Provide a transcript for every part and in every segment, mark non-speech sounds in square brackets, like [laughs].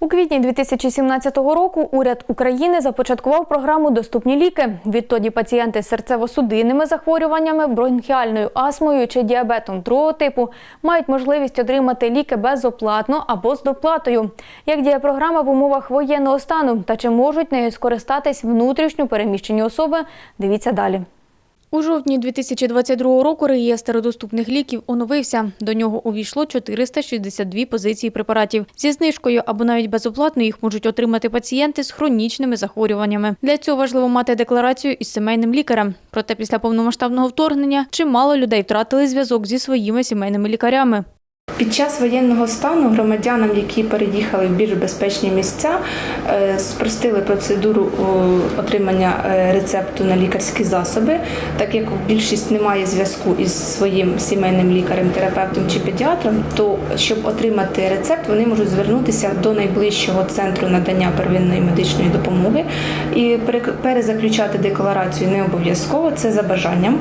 У квітні 2017 року уряд України започаткував програму Доступні ліки. Відтоді пацієнти з серцево-судинними захворюваннями, бронхіальною астмою чи діабетом другого типу мають можливість отримати ліки безоплатно або з доплатою. Як діє програма в умовах воєнного стану та чи можуть нею скористатись внутрішньо переміщені особи? Дивіться далі. У жовтні 2022 року реєстр доступних ліків оновився. До нього увійшло 462 позиції препаратів. Зі знижкою або навіть безоплатно їх можуть отримати пацієнти з хронічними захворюваннями. Для цього важливо мати декларацію із сімейним лікарем. Проте після повномасштабного вторгнення чимало людей втратили зв'язок зі своїми сімейними лікарями. Під час воєнного стану громадянам, які переїхали в більш безпечні місця, е, спростили процедуру отримання е, рецепту на лікарські засоби, так як більшість не має зв'язку із своїм сімейним лікарем, терапевтом чи педіатром, то щоб отримати рецепт, вони можуть звернутися до найближчого центру надання первинної медичної допомоги і перезаключати декларацію не обов'язково. Це за бажанням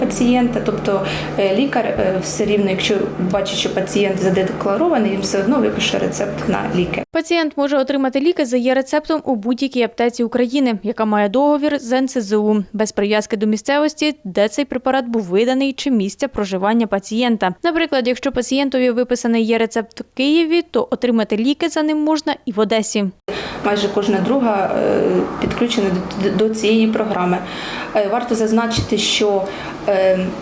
пацієнта. Тобто е, лікар е, все рівно, якщо бачить, що пацієнт задекларований, він все одно випише рецепт на ліки. Пацієнт може отримати ліки за є-рецептом у будь-якій аптеці України, яка має договір з НСЗУ, без прив'язки до місцевості, де цей препарат був виданий, чи місця проживання пацієнта. Наприклад, якщо пацієнтові виписаний є рецепт в Києві, то отримати ліки за ним можна і в Одесі. майже кожна друга е, підключена до цієї програми. Варто зазначити, що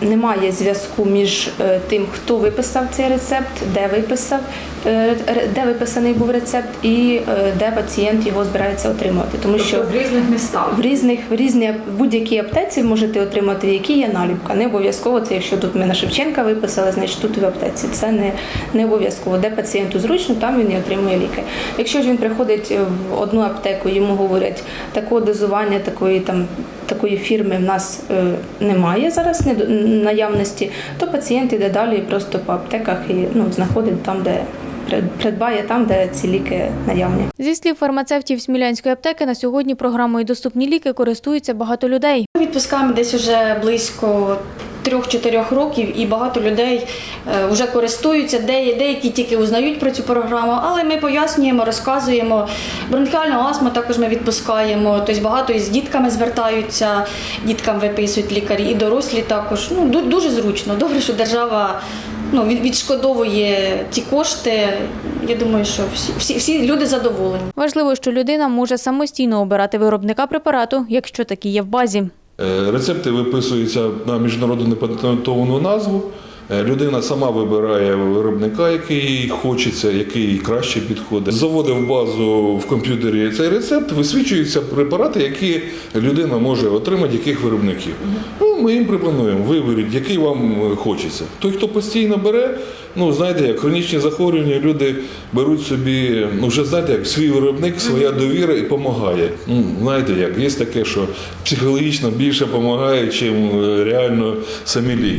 немає зв'язку між е, тим, хто виписав цей рецепт, де виписав, е, де виписаний був рецепт, і е, де пацієнт його збирається отримувати. Тому що Тобто в різних містах. в різних в різні в будь-якій аптеці можете отримати, які є наліпка. Не обов'язково це, якщо тут ми на Шевченка виписали, значить тут в аптеці. Це не, не обов'язково. Де пацієнту зручно, там він і отримує ліки. Якщо ж він приходить в одну аптеку, йому говорять такого дозування, такої там. Такої фірми в нас е, немає зараз недо- наявності, то пацієнт іде далі просто по аптеках і ну, знаходить там, де придбає там, де ці ліки наявні. Зі слів фармацевтів Смілянської аптеки, на сьогодні програмою Доступні ліки користуються багато людей. Відпусками відпускаємо десь уже близько трьох-чотирьох років, і багато людей е, вже користуються, деякі тільки узнають про цю програму, але ми пояснюємо, розказуємо. Бронхіальну астму також ми відпускаємо. Тобто багато із дітками звертаються, діткам виписують лікарі, і дорослі також. Ну, дуже зручно. [laughs] Добре, що держава ну, відшкодовує ті кошти. Я думаю, що всі, всі, всі люди задоволені. Важливо, що людина може самостійно обирати виробника препарату, якщо такі є в базі. Е, Рецепти виписуються на міжнародну непатентовану назву. Е, Людина сама вибирає виробника, який їй хочеться, який їй краще підходить. Заводить в базу в комп'ютері цей рецепт, висвічуються препарати, які людина може отримати, яких виробників. Ну, ми їм пропонуємо, виберіть, який вам е, хочеться. Той, хто постійно бере, ну знаєте, як хронічні захворювання, люди беруть собі, ну вже знаєте, як свій виробник, своя довіра і допомагає. Ну, знаєте, як є таке, що психологічно більше допомагає, чим е, реально самі ліки.